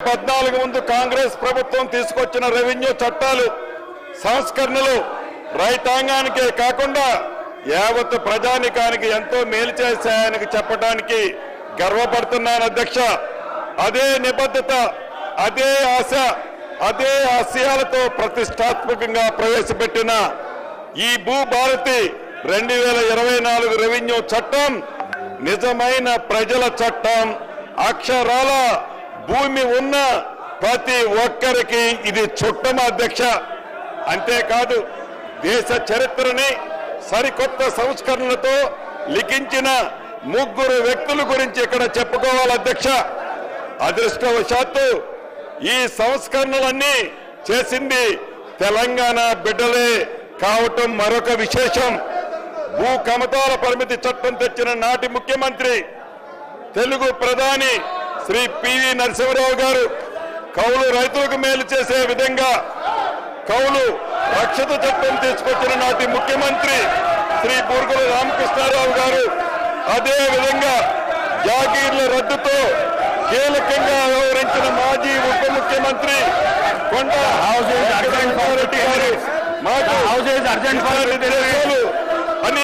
పద్నాలుగు ముందు కాంగ్రెస్ ప్రభుత్వం తీసుకొచ్చిన రెవెన్యూ చట్టాలు సంస్కరణలు రైతాంగానికే కాకుండా యావత్ ప్రజానికానికి ఎంతో మేలు చేశాయని చెప్పడానికి గర్వపడుతున్నాను అధ్యక్ష. అదే నిబద్ధత అదే ఆశ అదే ఆశయాలతో ప్రతిష్టాత్మకంగా ప్రవేశపెట్టిన ఈ భూభారతి రెండు వేల ఇరవై నాలుగు రెవెన్యూ చట్టం నిజమైన ప్రజల చట్టం అక్షరాల భూమి ఉన్న ప్రతి ఒక్కరికి ఇది చుట్టం అధ్యక్ష. అంతేకాదు దేశ చరిత్రని సరికొత్త సంస్కరణలతో లిఖించిన ముగ్గురు వ్యక్తుల గురించి ఇక్కడ చెప్పుకోవాలి అధ్యక్ష. అదృష్టవశాత్తు ఈ సంస్కరణలన్నీ చేసింది తెలంగాణ బిడ్డలే కావటం మరొక విశేషం. భూ కమతాల పరిమితి చట్టం తెచ్చిన నాటి ముఖ్యమంత్రి తెలుగు ప్రధాని శ్రీ పివి నరసింహరావు గారు కౌలు రైతులకు మేలు చేసే విధంగా కౌలు రక్షిత చట్టం తీసుకొచ్చిన నాటి ముఖ్యమంత్రి శ్రీ బూర్గుల రామకృష్ణారావు గారు అదే విధంగా జాగీర్ల రద్దుతో కీలకంగా వ్యవహరించిన మాజీ ఉప ముఖ్యమంత్రి కొండ for రెడ్డి గారు మాకు for తెలుసు